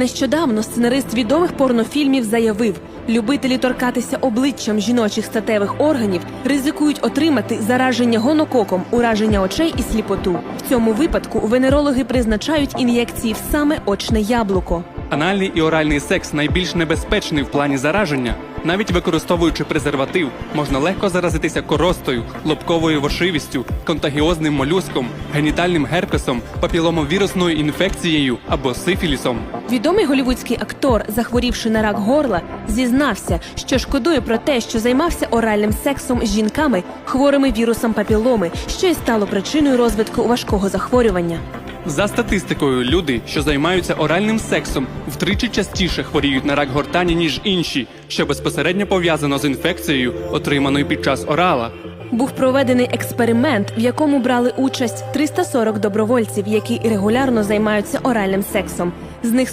Нещодавно сценарист відомих порнофільмів заявив, любителі торкатися обличчям жіночих статевих органів ризикують отримати зараження гонококом, ураження очей і сліпоту. В цьому випадку венерологи призначають ін'єкції в саме очне яблуко. Анальний і оральний секс найбільш небезпечний в плані зараження. Навіть використовуючи презерватив, можна легко заразитися коростою, лобковою вошивістю, контагіозним молюском, генітальним герпесом, папіломовірусною інфекцією або сифілісом. Відомий голівудський актор, захворівши на рак горла, зізнався, що шкодує про те, що займався оральним сексом з жінками, хворими вірусом папіломи, що й стало причиною розвитку важкого захворювання. За статистикою, люди, що займаються оральним сексом, втричі частіше хворіють на рак гортані, ніж інші, що безпосередньо пов'язано з інфекцією, отриманою під час орала. Був проведений експеримент, в якому брали участь 340 добровольців, які регулярно займаються оральним сексом. З них